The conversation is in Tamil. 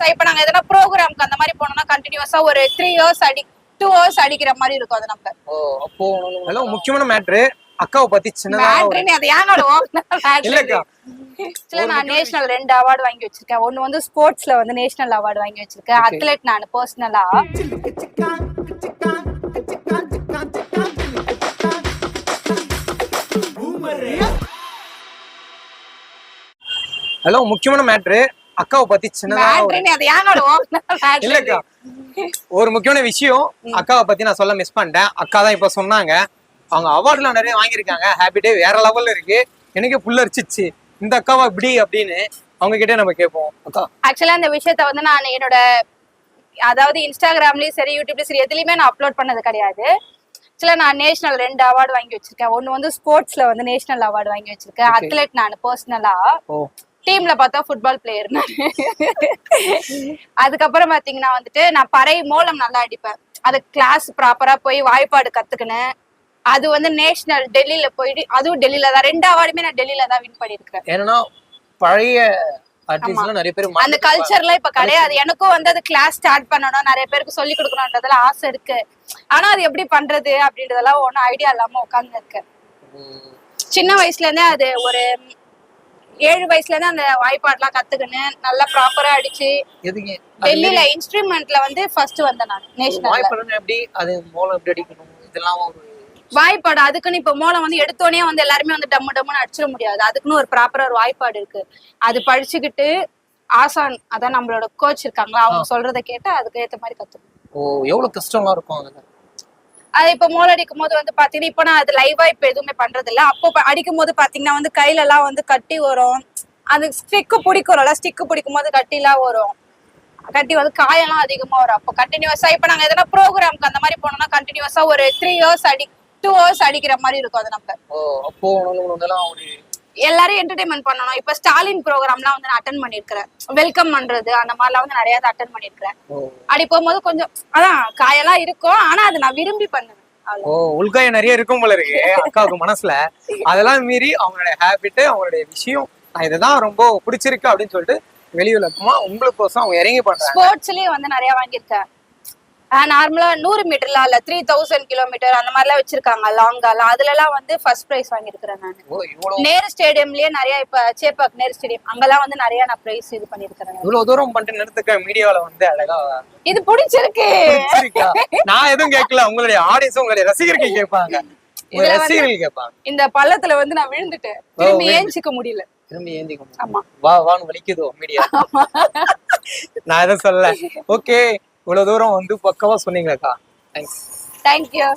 ஸோ இப்போ நாங்க எதனா ப்ரோக்ராம்க்கு அந்த மாதிரி போனோம்னா கண்டினியூஸா ஒரு த்ரீ ஹவர்ஸ் அடி டூ ஹவர்ஸ் அடிக்கிற மாதிரி இருக்கும் அது நம்ம ஓ அப்போ ஹலோ முக்கியமான மேட்ரு அக்காவை பத்தி சின்னதா அது இல்லக்கா. ஆக்சுவலா நான் நேஷனல் ரெண்டு அவார்டு வாங்கி வச்சிருக்கேன். ஒன்னு வந்து ஸ்போர்ட்ஸ்ல வந்து நேஷனல் அவார்டு வாங்கி வச்சிருக்கேன். அத்லெட் நான் பர்சனலா ஹலோ முக்கியமான மேட்ரு அக்காவை பத்தி சின்னதா ஒரு இல்லக்கா. முக்கியமான விஷயம் அக்காவை பத்தி நான் சொல்ல மிஸ் பண்ணிட்டேன். அக்கா தான் இப்ப சொன்னாங்க. அவங்க அவார்ட்லாம் நிறைய வாங்கியிருக்காங்க. ஹாப்பிட்டே வேற லெவல்ல இருக்கு. எனக்கே புல்லரிச்சிச்சு. இந்த அக்காவா இப்படி அப்படின்னு அவங்க கிட்டே நம்ம கேட்போம். அக்கா. ஆக்சுவலா இந்த விஷயத்த வந்து நான் என்னோட அதாவது இன்ஸ்டாகிராம்லயும் சரி யூடியூப்லயும் சரி எதுலயுமே நான் அப்லோட் பண்ணது கிடையாது. ஆக்சுவலா நான் நேஷனல் ரெண்டு அவார்டு வாங்கி வச்சிருக்கேன். ஒன்னு வந்து ஸ்போர்ட்ஸ்ல வந்து நேஷனல் அவார்டு வாங்கி வச்சிருக்கேன். அத்லெட் நான் பர்சனலா டீம்ல பார்த்தா ஃபுட்பால் பிளேயர் நான் அதுக்கப்புறம் பாத்தீங்கன்னா வந்துட்டு நான் பறை மூலம் நல்லா அடிப்பேன். அது கிளாஸ் ப்ராப்பரா போய் வாய்ப்பாடு கத்துக்கினேன். அது வந்து நேஷனல் டெல்லியில போயிட்டு அதுவும் டெல்லியில தான். ரெண்டு அவார்டுமே நான் டெல்லியில தான் வின் பண்ணிருக்கேன் ஏன்னா பழைய அந்த கல்ச்சர்லாம் இப்ப கிடையாது. எனக்கும் வந்து அது கிளாஸ் ஸ்டார்ட் பண்ணணும். நிறைய பேருக்கு சொல்லி கொடுக்கணும்ன்றதுல ஆசை இருக்கு. ஆனா அது எப்படி பண்றது அப்படின்றதெல்லாம் ஒன்றும் ஐடியா இல்லாம உட்கார்ந்து இருக்கேன் சின்ன வயசுல இருந்தே அது ஒரு ஏழு வயசுல இருந்து அந்த வாய்ப்பாடுலாம் கத்துக்கினேன் நல்லா ப்ராப்பரா அடிச்சு டெல்லியில இன்ஸ்ட்ருமெண்ட்ல வந்து ஃபர்ஸ்ட் வந்தேன் நான் நேஷனல் எப்படி? அது மூலம் எப்படி அடிக்கணும்? இதெல்லாம் ஒரு வாய்ப்பாடு அதுக்குன்னு இப்ப மூலம் வந்து எடுத்தோடனே வந்து எல்லாருமே வந்து டம்மு டம்முன்னு அடிச்சிட முடியாது. அதுக்குன்னு ஒரு ப்ராப்பரா ஒரு வாய்ப்பாடு இருக்கு. அது படிச்சுக்கிட்டு ஆசான் அதான் நம்மளோட கோச் இருக்காங்களா அவங்க சொல்றதை கேட்டு அதுக்கு ஏத்த மாதிரி கத்துக்கணும். ஓ எவ்வளவு கஷ்டம்லாம் இருக்கும் அதுல? அது இப்ப மோல் அடிக்கும் போது வந்து பாத்தீங்கன்னா இப்ப நான் அது லைவா இப்ப எதுவுமே பண்றது இல்ல அப்போ அடிக்கும் போது பாத்தீங்கன்னா வந்து கையில எல்லாம் வந்து கட்டி வரும். அது ஸ்டிக்கு பிடிக்கிறோம்ல ஸ்டிக்கு பிடிக்கும் போது கட்டிலாம் வரும். கட்டி வந்து காயெல்லாம் அதிகமா வரும். அப்போ கண்டினியூஸா இப்ப நாங்க எதனா ப்ரோக்ராம்க்கு அந்த மாதிரி போனோம்னா கண்டினியூஸா ஒரு த்ரீ ஹவர்ஸ் அடி டூ ஹவர்ஸ் அடிக்கிற மாதிரி இருக்கும் அது நம்ம. அப்போ எல்லாரையும் என்டர்டைன்மெண்ட் பண்ணணும். இப்ப ஸ்டாலின் ப்ரோக்ராம்லாம் வந்து நான் அட்டன் பண்ணிருக்கிறேன் வெல்கம் பண்றது அந்த மாதிரிலாம் வந்து நிறைய அட்டன் பண்ணிருக்கிறேன் அப்படி போகும்போது கொஞ்சம் அதான் காயெல்லாம் இருக்கும். ஆனா அது நான் விரும்பி பண்ணுவேன். ஓ உள்காயம் நிறைய இருக்கும் போல இருக்கு. அக்காவுக்கு மனசுல. அதெல்லாம் மீறி அவங்களுடைய ஹேபிட் அவங்களுடைய விஷயம் நான் இதுதான் ரொம்ப பிடிச்சிருக்கு அப்படின்னு சொல்லிட்டு வெளியுலகமா உங்களுக்கோசம் அவங்க இறங்கி பண்றாங்க. ஸ்போர்ட்ஸ்லயும் வந்து நிறைய வாங்கியிருக்கேன். நார்மலா நூறு மீட்டர்லாம் இல்ல த்ரீ தௌசண்ட் கிலோமீட்டர் அந்த மாதிரிலாம் வச்சிருக்காங்க லாங்காலாம் அதுல எல்லாம். வந்து ஃபர்ஸ்ட் பிரைஸ் வாங்கியிருக்கிறேன் நான். நேரு ஸ்டேடியம்லயே நிறைய இப்ப சேப்பாக் நேரு ஸ்டேடியம் அங்கெல்லாம் வந்து நிறைய நான் பிரைஸ் இது பண்ணிருக்கிறேன் இவ்வளவு தூரம் பண்ணிட்டு நிறுத்துக்க மீடியாவில வந்து அழகா இது பிடிச்சிருக்கு. நான் எதுவும் கேட்கல உங்களுடைய ஆடியன்ஸ் உங்களுடைய ரசிகர்கள் கேட்பாங்க. ரசிகர்கள் கேட்பாங்க. இந்த பள்ளத்துல வந்து நான் விழுந்துட்டேன். திரும்பி ஏஞ்சிக்க முடியல. திரும்பி ஏந்திக்க ஆமா. வா வான்னு வலிக்குதோ மீடியா நான் எதுவும் சொல்லல. ஓகே. இவ்வளவு தூரம் வந்து பக்கவா சொன்னீங்களேக்கா. Thanks thank you